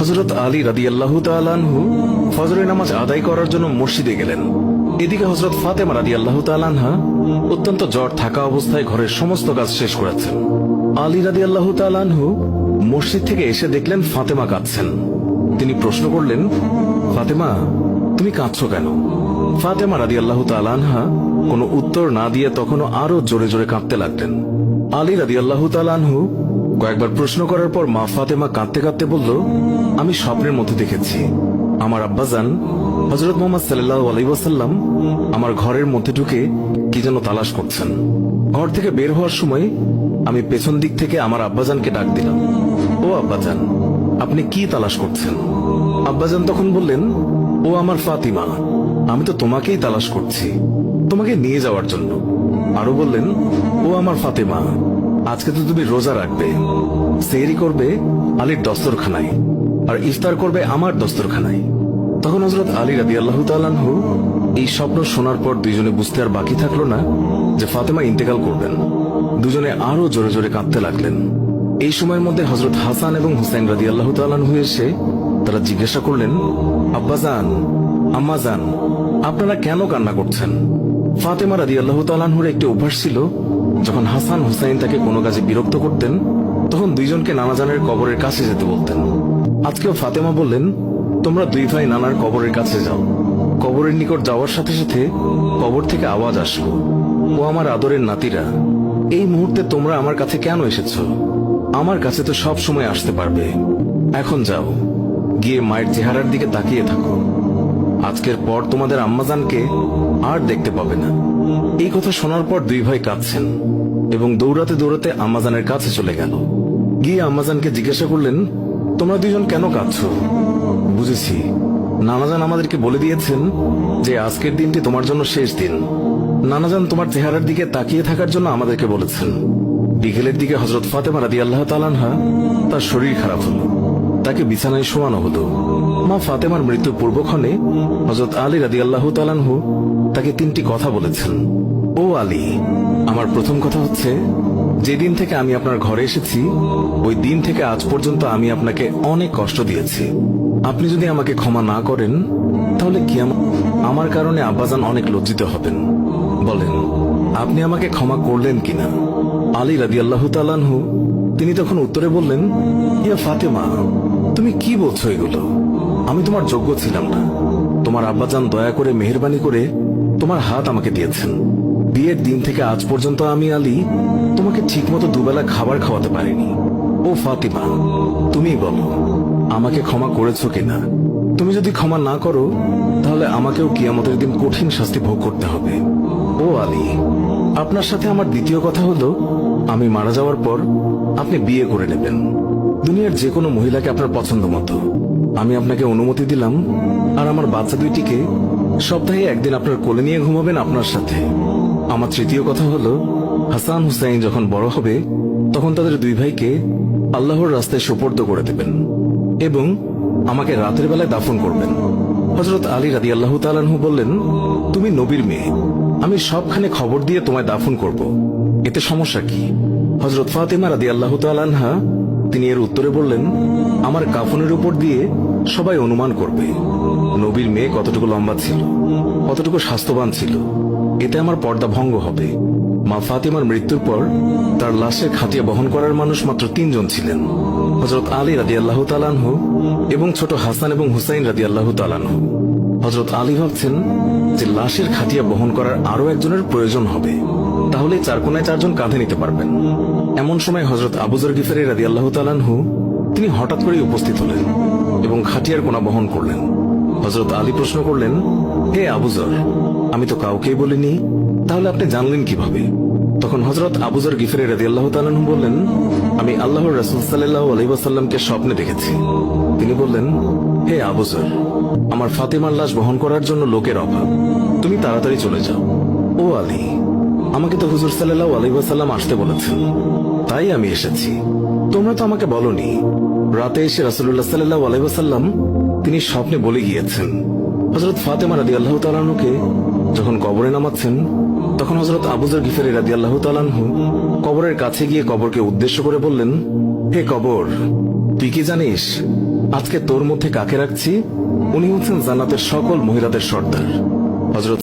হজরত আলী রাদি আল্লাহ তালানহু ফজরের নামাজ আদায় করার জন্য মসজিদে গেলেন। এদিকে হজরত ফাতেমা রাদি আল্লাহ তালানহা অত্যন্ত জ্বর থাকা অবস্থায় ঘরের সমস্ত কাজ শেষ করেছেন। আলী রাদি আল্লাহ তালানহু মসজিদ থেকে এসে দেখলেন ফাতেমা কাঁদছেন। তিনি প্রশ্ন করলেন, ফাতেমা, তুমি কাঁদছ কেন? ফাতেমা রাদি আল্লাহ তালানহা কোনো উত্তর না দিয়ে তখনও আরও জোরে জোরে কাঁদতে লাগলেন। আলী রাদি আল্লাহ তালানহু কয়েকবার প্রশ্ন করার পর মা ফাতেমা কাঁদতে কাঁদতে বলল, আমি স্বপ্নের মধ্যে দেখেছি। আমার আব্বাজান হজরত মোহাম্মদ সাল্লাহ আলাইসাল্লাম আমার ঘরের মধ্যে ঢুকে কি যেন তালাশ করছেন। ঘর থেকে বের হওয়ার সময় আমি পেছন দিক থেকে আমার আব্বাজানকে ডাক দিলাম। ও আব্বাজান, আপনি কি তালাশ করছেন? আব্বাজান তখন বললেন, ও আমার ফাতিমা, আমি তো তোমাকেই তালাশ করছি, তোমাকে নিয়ে যাওয়ার জন্য। আরও বললেন, ও আমার ফাতেমা আজকে তো তুমি রোজা রাখবে, সেহরি করবে আলীর দস্তরখানায়, আর ইফতার করবে আমার দস্তরখানায়। তখন হজরত আলী রাদি আল্লাহ তালানহু এই স্বপ্ন শোনার পর দুইজনে বুঝতে আর বাকি থাকল না যে ফাতেমা ইন্তেকাল করবেন। দুজনে আরও জোরে জোরে কাঁদতে লাগলেন। এই সময়ের মধ্যে হজরত হাসান এবং হুসাইন রাদি আল্লাহ তালানহু এসে তারা জিজ্ঞাসা করলেন আব্বাজান আম্মাজান আপনারা কেন কান্না করছেন? ফাতেমা রাদি আল্লাহ তালানহুর একটি অভ্যাস ছিল যখন হাসান হুসাইন তাকে কোনো কাজে বিরক্ত করতেন, তখন দুইজনকে নানাজানের কবরের কাছে যেতে বলতেন। আজকেও ফাতেমা বললেন, তোমরা দুই ভাই নানার কবরের কাছে যাও। কবরের নিকট যাওয়ার সাথে সাথে কবর থেকে আওয়াজ আসলো। ও আমার আদরের নাতিরা, এই মুহূর্তে তোমরা আমার কাছে কেন এসেছ? আমার কাছে তো সব সময় আসতে পারবে। এখন যাও, গিয়ে মায়ের চেহারার দিকে তাকিয়ে থাকো। আজকের পর তোমাদের আম্মাজানকে আর দেখতে পাবে না। এই কথা শোনার পর দুই ভাই কাঁদছেন এবং দৌড়াতে দৌড়াতে আমাজানের কাছে চলে গেল। গিয়ে আম্মাজানকে জিজ্ঞাসা করলেন, তোমরা দুজন কেন কাঁদছ? বুঝেছি। নানাজান আমাদেরকে বলে দিয়েছেন যে আজকের দিনটি তোমার জন্য শেষ দিন। নানাজান তোমার চেহারার দিকে তাকিয়ে থাকার জন্য আমাদেরকে বলেছেন। বিকেলের দিকে হজরত ফাতেমা রাদি আল্লাহ তালানহা তার শরীর খারাপ হলো। তাকে বিছানায় শোয়ানো হতো মা ফাতেমার মৃত্যুর পূর্বক্ষণে হজরত আলী রাদি আল্লাহ তালানহু তাকে তিনটি কথা বলেছেন। ও আলী, আমার প্রথম কথা হচ্ছে, যেদিন থেকে আমি আপনার ঘরে এসেছি, ওই দিন থেকে আজ পর্যন্ত আমি আপনাকে অনেক কষ্ট দিয়েছি। আপনি যদি আমাকে ক্ষমা না করেন, তাহলে কি আমার কারণে আব্বাজান অনেক লজ্জিত হবেন। বলেন, আপনি আমাকে ক্ষমা করলেন কিনা? আলী রাদি আল্লাহ তালানহু তিনি তখন উত্তরে বললেন, ইয়া ফাতেমা তুমি কি বলছো এগুলো? আমি তোমার যোগ্য ছিলাম না। তোমার আব্বাজান দয়া করে মেহরবানি করে তোমার হাত আমাকে দিয়েছেন। বিয়ের দিন থেকে আজ পর্যন্ত আমি, আলী, তোমাকে ঠিকমতো দুবেলা খাবার খাওয়াতে পারিনি। ও ফাতিমা তুমি বলো, আমাকে ক্ষমা করেছ কিনা? তুমি যদি ক্ষমা না করো, তাহলে আমাকেও কিয়ামতের দিন কঠিন শাস্তি ভোগ করতে হবে। ও আলী, আপনার সাথে আমার দ্বিতীয় কথা হলো, আমি মারা যাওয়ার পর আপনি বিয়ে করে নেবেন। দুনিয়ার যে কোনো মহিলাকে আপনার পছন্দ মতো। আমি আপনাকে অনুমতি দিলাম, আর আমার বাচ্চা দুইটিকে সপ্তাহে একদিন আপনার কোলে নিয়ে ঘুমাবেন আপনার সাথে। আমার তৃতীয় কথা হলো, হাসান হুসাইন যখন বড় হবে, তখন তাদের দুই ভাইকে আল্লাহর রাস্তায় সোপর্দ করে দেবেন এবং আমাকে রাতের বেলায় দাফন করবেন। হজরত আলী রাদি আল্লাহ তালানহু বললেন, তুমি নবীর মেয়ে। আমি সবখানে খবর দিয়ে তোমায় দাফন করব। এতে সমস্যা কি? হজরত ফাতেমা রাদি আল্লাহ তালানহা তিনি এর উত্তরে বললেন, আমার কাফনের উপর দিয়ে সবাই অনুমান করবে। নবীর মেয়ে কতটুকু লম্বা ছিল, কতটুকু স্বাস্থ্যবান ছিল, এতে আমার পর্দা ভঙ্গ হবে। মা ফাতিমার মৃত্যুর পর তার লাশের খাটিয়া বহন করার মানুষ মাত্র তিনজন ছিলেন। হজরত আলী রাদি আল্লাহ তালানহু এবং ছোট হাসান এবং হুসাইন রাদি আল্লাহ তালানহু হজরত আলী ভাবছেন যে লাশের খাটিয়া বহন করার আরও একজনের প্রয়োজন হবে। তাহলে চার কোনায় চারজন কাঁধে নিতে পারবেন। এমন সময় হজরত আবুজর গিফারি রাদি আল্লাহ তালানহু তিনি হঠাৎ করেই উপস্থিত হলেন এবং খাটিয়ার কোনা বহন করলেন। হজরত আলী প্রশ্ন করলেন, হে আবুজর আমি তো কাউকেই বলিনি, তাহলে আপনি জানলেন কীভাবে? তখন হজরত আবুজর গিফারি রাদি আল্লাহ তালানহু বললেন, আমি আল্লাহর রাসুল সাল্লাহ আলাইসাল্লামকে স্বপ্নে দেখেছি। তিনি বললেন, হে আবুজর আমার ফাতেমার লাশ বহন করার জন্য লোকের অভাব। তুমি তাড়াতাড়ি চলে যাও। ও আলী আমাকে তো হুজুর সাল্লাহ আলাইসাল্লাম আসতে বলেছেন। তাই আমি এসেছি। তোমরা তো আমাকে বলনি। রাতে এসে রাসুল্লাহ সাল্লাহ আলাইসাল্লাম তিনি স্বপ্নে বলে গিয়েছেন। হজরত ফাতেমা রাদি আল্লাহ তালানুকে যখন কবরে নামাচ্ছেন, তখন হজরত আবুজর গিফারি রাদি আল্লাহ তালানহু কবরের কাছে গিয়ে কবরকে উদ্দেশ্য করে বললেন, হে কবর, তুই কি জানিস, আজকে তোর মধ্যে কাকে রাখছি? উনি হচ্ছেন জান্নাতের সকল মহিলাদের সর্দার। হজরত